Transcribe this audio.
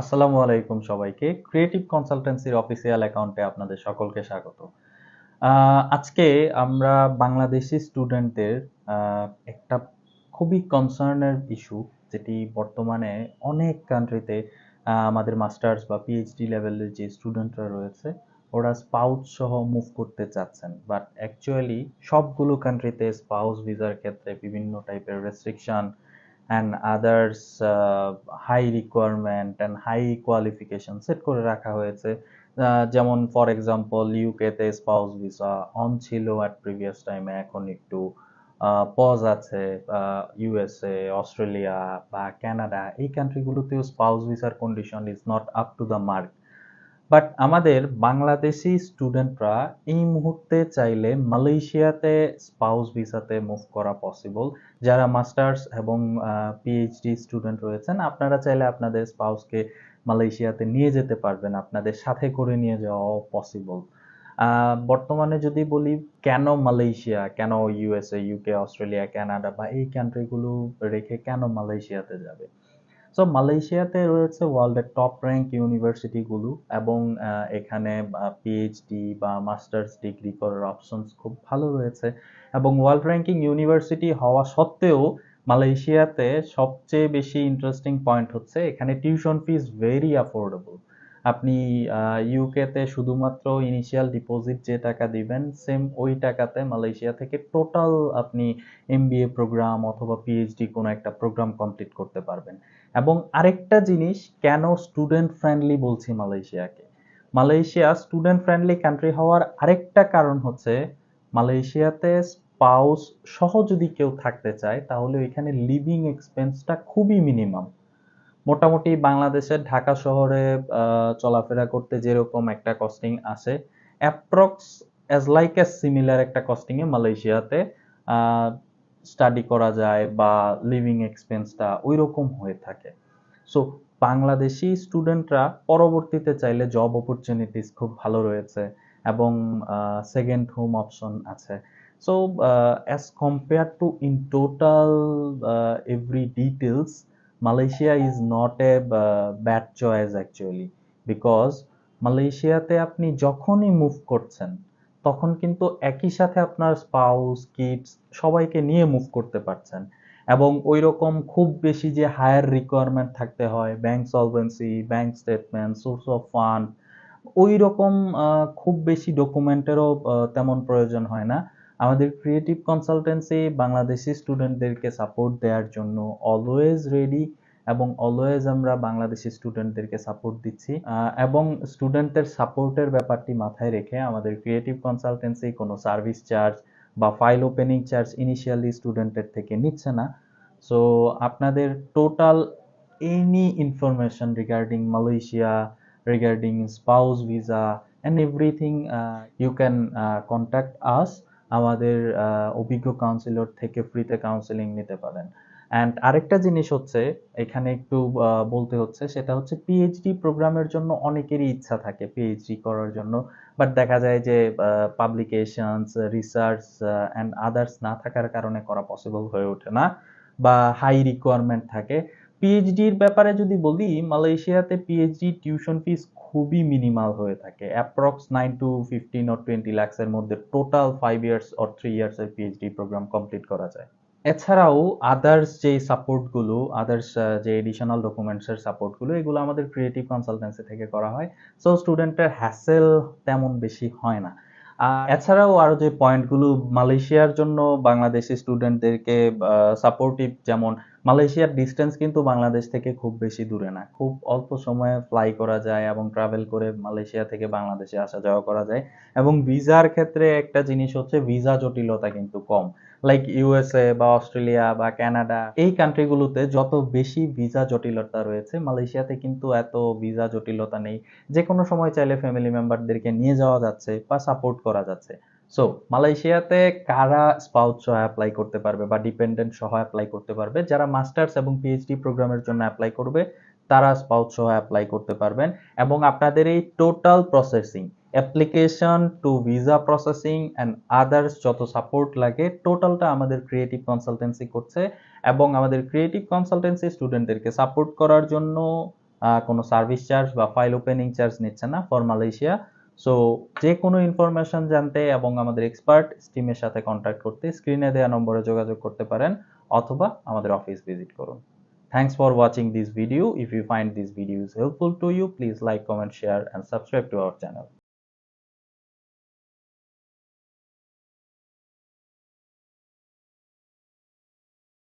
আসসালামু আলাইকুম সবাইকে। ক্রিয়েটিভ কনসালটেন্সির অফিসিয়াল অ্যাকাউন্টে আপনাদের সকলকে স্বাগত। আজকে আমরা বাংলাদেশি স্টুডেন্টদের একটা খুবই কনসার্নের ইস্যু যেটি বর্তমানে অনেক কান্ট্রিতে আমাদের মাস্টার্স বা পিএইচডি লেভেলের যে স্টুডেন্টরা রয়েছে, ওরা স্পাউস সহ মুভ করতে চাচ্ছেন। বাট অ্যাকচুয়ালি সবগুলো কান্ট্রিতে স্পাউস ভিসার ক্ষেত্রে বিভিন্ন টাইপের restriction and others high requirement and high qualification set করে রাখা হয়েছে। যেমন ফর এক্সাম্পল ইউকেতে স্পাউস ভিসা অন ছিল অ্যাট প্রিভিয়াস টাইমে এখন একটু পজ আছে ইউএসএ অস্ট্রেলিয়া বা কানাডা এই কান্ট্রিগুলোতেও স্পাউস ভিসার condition is not up to the mark but আমাদের বাংলাদেশি স্টুডেন্টরা এই মুহূর্তে চাইলে মালয়েশিয়াতে স্পাউস ভিসাতে মুভ করা পসিবল যারা মাস্টার্স এবং পিএইচডি স্টুডেন্ট রয়েছেন, আপনারা চাইলে আপনাদের স্পাউসকে মালয়েশিয়াতে নিয়ে যেতে পারবেন, আপনাদের সাথে করে নিয়ে যাওয়াও পসিবল বর্তমানে যদি বলি, কেন মালয়েশিয়া, কেন ইউএসএ ইউকে অস্ট্রেলিয়া কানাডা বা এই কান্ট্রিগুলো রেখে কেন মালয়েশিয়াতে যাবে? সো মালয়েশিয়াতে রয়েছে ওয়ার্ল্ডের টপ র্যাঙ্ক ইউনিভার্সিটিগুলো এবং এখানে পিএইচডি বা মাস্টার্স ডিগ্রি করার অপশনস খুব ভালো রয়েছে এবং ওয়ার্ল্ড র্যাঙ্কিং ইউনিভার্সিটি হওয়া সত্ত্বেও মালয়েশিয়াতে সবচেয়ে বেশি ইন্টারেস্টিং পয়েন্ট হচ্ছে এখানে টিউশন ফিস ভেরি অ্যাফোর্ডেবল আপনি ইউকেতে শুধুমাত্র ইনিশিয়াল ডিপোজিট যে টাকা দিবেন সেম ওই টাকাতে মালয়েশিয়া থেকে টোটাল আপনি এমবিএ প্রোগ্রাম অথবা পিএইচডি কোনো একটা প্রোগ্রাম কমপ্লিট করতে পারবেন। এবং আরেকটা জিনিস, কেন স্টুডেন্ট ফ্রেন্ডলি বলছি মালয়েশিয়াকে? মালয়েশিয়া স্টুডেন্ট ফ্রেন্ডলি কান্ট্রি হওয়ার আরেকটা কারণ হচ্ছে, মালয়েশিয়াতে স্পাউস সহ যদি কেউ থাকতে চায়, তাহলে এখানে লিভিং এক্সপেন্সটা খুবই মিনিমাম মোটামুটি বাংলাদেশের ঢাকা শহরে চলাফেরা করতে যেরকম একটা কস্টিং আসে approx as like as similar একটা কস্টিং এ মালয়েশিয়াতে স্টাডি করা যায় বা লিভিং এক্সপেন্সটা ওই রকম হয়ে থাকে। সো বাংলাদেশি স্টুডেন্টরা পরবর্তীতে চাইলে জব অপরচুনিটিস খুব ভালো রয়েছে এবং সেকেন্ড হোম অপশন আছে। So as compare to in total every details Malaysia is not a bad choice actually because মালয়েশিয়াতে আপনি যখনই মুভ করছেন, তখন কিন্তু একই সাথে আপনার স্পাউস কিডস সবাইকে নিয়ে মুভ করতে পারছেন। এবং ওই রকম খুব বেশি যে হায়ার রিকোয়ারমেন্ট থাকতে হয় bank solvency bank statement source of fund ওই রকম খুব বেশি ডকুমেন্টেরও তেমন প্রয়োজন হয় না। আমাদের ক্রিয়েটিভ কনসালটেন্সি বাংলাদেশি স্টুডেন্টদেরকে সাপোর্ট দেওয়ার জন্য অলওয়েজ রেডি এবং অলওয়েজ আমরা বাংলাদেশি স্টুডেন্টদেরকে সাপোর্ট দিচ্ছি। এবং স্টুডেন্টদের সাপোর্টের ব্যাপারটি মাথায় রেখে আমাদের ক্রিয়েটিভ কনসালটেন্সি কোনো সার্ভিস চার্জ বা ফাইল ওপেনিং চার্জ ইনিশিয়ালি স্টুডেন্টের থেকে নিচ্ছে না। সো আপনাদের total any information regarding Malaysia regarding spouse visa and everything you can contact us আমাদের অভিজ্ঞ কাউন্সিলর থেকে ফ্রিতে কাউন্সিলিং নিতে পারেন। অ্যান্ড আরেকটা জিনিস হচ্ছে, এখানে একটু বলতে হচ্ছে, সেটা হচ্ছে পিএইচডি প্রোগ্রামের জন্য অনেকেরই ইচ্ছা থাকে পিএইচডি করার জন্য। বাট দেখা যায় যে পাবলিকেশনস রিসার্চ অ্যান্ড আদার্স না থাকার কারণে করা পসিবল হয়ে ওঠে না। বা হাই রিকোয়ারমেন্ট থাকে। পিএইচডির ব্যাপারে যদি বলি, মালয়েশিয়াতে পিএইচডি টিউশন ফিস খুবই মিনিমাল হয়ে থাকে। Approx nine to fifteen or twenty ল্যাক্সের মধ্যে total five years or three ইয়ার্সের PhD programme complete করা যায়। এছাড়াও আদার্স যে সাপোর্টগুলো আদার্স যে এডিশনাল ডকুমেন্টসের সাপোর্টগুলো এগুলো আমাদের ক্রিয়েটিভ কনসালটেন্সি থেকে করা হয়। সো স্টুডেন্টের হ্যাসেল তেমন বেশি হয় না। আর এছাড়াও আরও যে পয়েন্টগুলো মালয়েশিয়ার জন্য বাংলাদেশি স্টুডেন্টদেরকে সাপোর্টিভ যেমন মালয়েশিয়ার ডিস্টেন্স কিন্তু বাংলাদেশ থেকে খুব বেশি দূরে না। খুব অল্প সময়ে ফ্লাই করা যায় এবং ট্রাভেল করে মালয়েশিয়া থেকে বাংলাদেশে আসা যাওয়া করা যায়। এবং ভিসার ক্ষেত্রে একটা জিনিস হচ্ছে ভিসা জটিলতা কিন্তু কম। লাইক ইউএসএ বা অস্ট্রেলিয়া বা কানাডা এই কান্ট্রিগুলোতে যত বেশি ভিসা জটিলতা রয়েছে, মালয়েশিয়াতে কিন্তু এত ভিসা জটিলতা নেই। যে কোনো সময় চাইলে ফ্যামিলি মেম্বারদেরকে নিয়ে যাওয়া যাচ্ছে বা সাপোর্ট করা যাচ্ছে। সো মালয়েশিয়াতে কারা স্পাউস সহ অ্যাপ্লাই করতে পারবে বা ডিপেন্ডেন্ট সহ অ্যাপ্লাই করতে পারবে, যারা মাস্টার্স এবং পিএইচডি প্রোগ্রামের জন্য অ্যাপ্লাই করবে, তারা স্পাউস সহ অ্যাপ্লাই করতে পারবেন এবং আপনাদের এই total processing application to visa processing and others যত সাপোর্ট লাগে টোটালটা আমাদের ক্রিয়েটিভ কনসালটেন্সি করছে এবং আমাদের ক্রিয়েটিভ কনসালটেন্সি স্টুডেন্টদেরকে সাপোর্ট করার জন্য কোনো সার্ভিস চার্জ বা ফাইল ওপেনিং চার্জ নিচ্ছে না ফর মালয়েশিয়া সো যে কোনো ইনফরমেশন জানতে এবং আমাদের এক্সপার্ট টিমের সাথে কন্ট্যাক্ট করতে স্ক্রিনে দেওয়া নম্বরে যোগাযোগ করতে পারেন অথবা আমাদের অফিস ভিজিট করুন Thanks for watching this video. If you find this video is helpful to you, please like, comment, share and subscribe to our channel.